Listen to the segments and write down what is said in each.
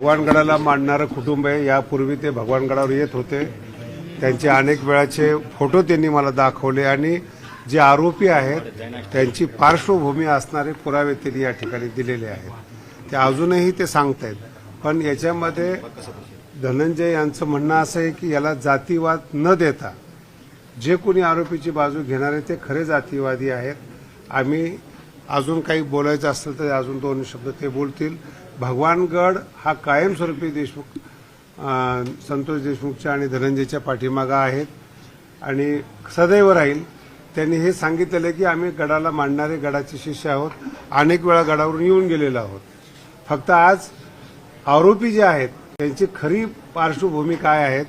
भगवानगडाला मांडणारं कुटुंब आहे. यापूर्वी ते भगवानगडावर येत होते. त्यांचे अनेक वेळाचे फोटो त्यांनी मला दाखवले आणि जे आरोपी आहेत त्यांची पार्श्वभूमी असणारे पुरावे त्यांनी या ठिकाणी दिलेले आहेत. ते अजूनही ते सांगतायत. पण याच्यामध्ये धनंजय यांचं म्हणणं असं आहे की याला जातीवाद न देता जे कोणी आरोपीची बाजू घेणारे ते खरे जातीवादी आहेत. आम्ही अजून काही बोलायचं असेल तर अजून दोन शब्द ते बोलतील. भगवानगड हा कायमस्वरूपी देशमुख संतोष देशमुखच्या आणि धनंजयच्या पाठीमागा आहेत. आणि सदैव राहील. त्यांनी हे सांगितलेलं की आम्ही गडाला मांडणारे गडाचे शिष्य आहोत. अनेक वेळा गडावरून येऊन गेलेलो आहोत. फक्त आज आरोपी जे आहेत त्यांची खरी पार्श्वभूमी काय आहेत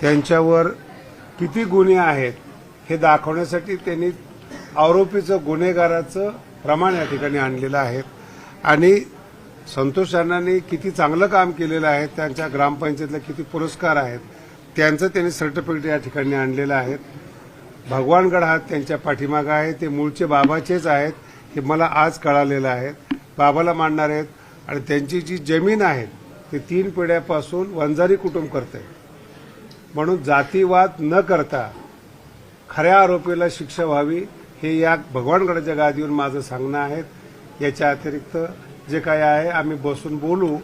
त्यांच्यावर किती गुन्हे आहेत हे दाखवण्यासाठी त्यांनी आरोपीचं गुन्हेगाराचं प्रमाण या ठिकाणी आणलेलं आहे. आणि संतोष अण्णांनी किती चांगलं काम केलेलं आहे त्यांच्या ग्रामपंचायतला किती पुरस्कार आहेत त्यांचं त्यांनी सर्टिफिकेट या ठिकाणी आणलेलं आहे. भगवानगड हा त्यांच्या पाठीमागं आहे ते मूळचे बाबाचेच आहेत हे मला आज कळालेलं आहे. बाबाला मांडणार आहेत आणि त्यांची जी जमीन आहे ते तीन पिढ्यापासून वंजारी कुटुंब करते म्हणून जातीवाद न करता खऱ्या आरोपीला शिक्षा व्हावी हे या भगवानगडाच्या गादीवर माझं सांगणं आहे. याच्या अतिरिक्त जे काय आहे आम्ही बसून बोलू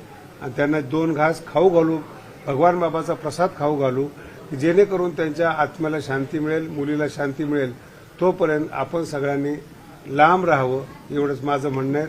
आणि त्यांना दोन घास खाऊ घालू भगवान बाबाचा प्रसाद खाऊ घालू की जेणेकरून त्यांच्या आत्म्याला शांती मिळेल मुलीला शांती मिळेल. तोपर्यंत आपण सगळ्यांनी लांब राहावं एवढंच माझं म्हणणं आहे.